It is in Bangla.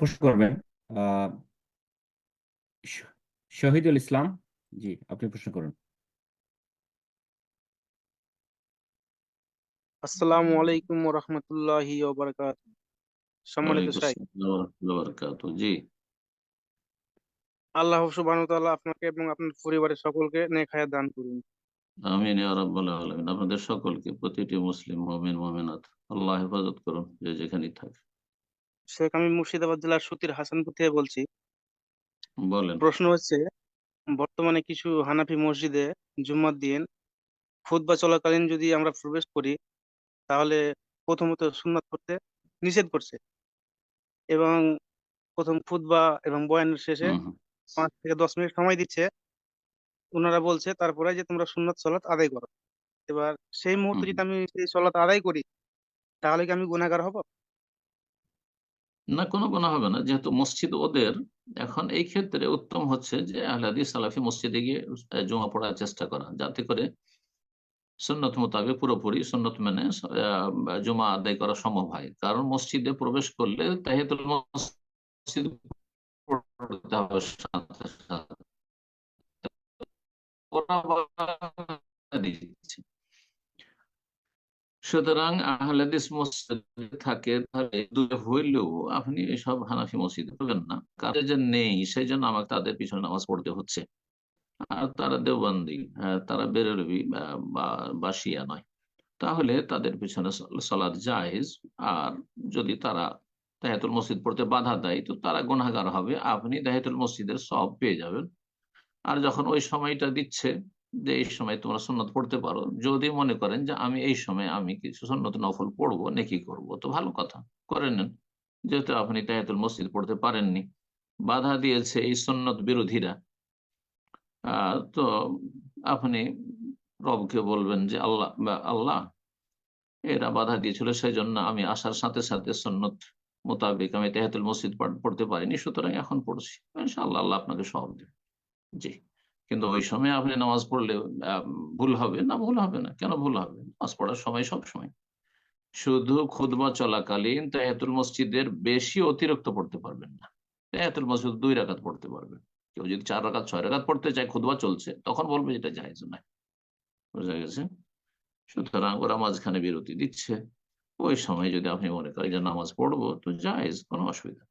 প্রশ্ন করবেন শহীদুল ইসলাম জি আপনি প্রশ্ন করুন। আসসালামু আলাইকুম ওয়া রাহমাতুল্লাহি ওয়া বারাকাতুহু সম্মানিত শাইখ। জি। আল্লাহ সুবহানাহু ওয়া তাআলা আপনাকে এবং আপনার পরিবারের সকলকে নেক হায়াত দান করুন। আমিন ইয়া রাব্বাল আলামিন। আপনাদের সকলকে প্রতিটি মুসলিম মুমিন মুমিনাত আল্লাহ হেফাজত করুন যে যেখানেই থাকে। শেখ আমি মুর্শিদাবাদ জেলার সুতির হাসানপুর থেকে বলছি। বলেন। প্রশ্ন হচ্ছে বর্তমানে কিছু হানাফি মসজিদে জুম্মার দিন খুতবা চলাকালীন যদি আমরা প্রবেশ করি তাহলে প্রথমত সুন্নাত করতে নিষেধ করছে। এবং প্রথম খুতবা এবং বয়ানের শেষে। পাঁচ থেকে দশ মিনিট সময় দিচ্ছে। ওনারা বলছে তারপরে যে তোমরা সুন্নাত সলাত আদায় করো। এবার সেই মুহূর্তে যদি আমি সেই সলাত আদায় করি তাহলে কি আমি গুনাহগার হব? না, কোনো গুনাহ হবে না। যেহেতু মসজিদ ওদের, এখন এই ক্ষেত্রে উত্তম হচ্ছে যে আহলে হাদিস, সালাফি মসজিদে গিয়ে জমা পড়ার চেষ্টা করা। যাতে করে সুন্নত মোতাবেক পুরোপুরি সুন্নত মেনে জুমা আদায় করা সম্ভব হয়। কারণ মসজিদে প্রবেশ করলে তাহিয়াতুল মসজিদ সাথে ওরা বাধা দিচ্ছে সুতরাং আহলাদিস মসজিদে থাকে তাহলে দূরে হইলেও আপনি এসব হানাফি মসজিদে পাবেন না। কাজে যে নেই সেই জন্য আমাকে তাদের পিছনে নামাজ পড়তে হচ্ছে। আর তারা দেওবন্দি আহ, তারা বেরোবি বা শিয়া নয়। তাহলে তাদের পিছনে সলাদ জায়েজ। আর যদি তারা তাহিয়াতুল মসজিদ পড়তে বাধা দেয় তো তারা গুনাহগার হবে। আপনি তাহিয়াতুল মসজিদের সব পেয়ে যাবেন। আর যখন ওই সময়টা দিচ্ছে যে এই সময় তোমরা সুন্নত পড়তে পারো, যদি মনে করেন যে আমি এই সময় আমি কিছু সুন্নত নফল পড়ব, নাকি করব, তো ভালো কথা, করে নেন। যেহেতু আপনি তাহিয়াতুল মসজিদ পড়তে পারেননি, বাধা দিয়েছে এই সুন্নত বিরোধীরা। তো আপনি রবকে বলবেন যে আল্লাহ, বা আল্লাহ, এরা বাধা দিয়েছিল সেই জন্য আমি আসার সাথে সাথে সন্ন্যত মোতাবেক আমি তেহাতুল মসজিদ পড়তে পারিনি, সুতরাং এখন পড়ছি। ইনশাআল্লাহ, আল্লাহ আপনাকে সব দেবে। জি। কিন্তু ওই সময় আপনি নামাজ পড়লে ভুল হবে না, ভুল হবে না। কেন ভুল হবে? নামাজ পড়ার সময় সব সময়। শুধু খুদবা চলাকালীন তেহাতুল মসজিদের বেশি অতিরিক্ত পড়তে পারবেন না। তেহাতুল মসজিদ দুই রাকাত পড়তে পারবেন। কেউ যদি চার রাকাত, ছয় রাকাত পড়তে চায় খুদবা চলছে, তখন বলবে যেটা জায়েজ নয়। বুঝা গেছে? সুতরাং ওরা মাঝখানে বিরতি দিচ্ছে। ওই সময় যদি আপনি মনে করেন যে নামাজ পড়ব, তো জায়েজ, কোনো অসুবিধা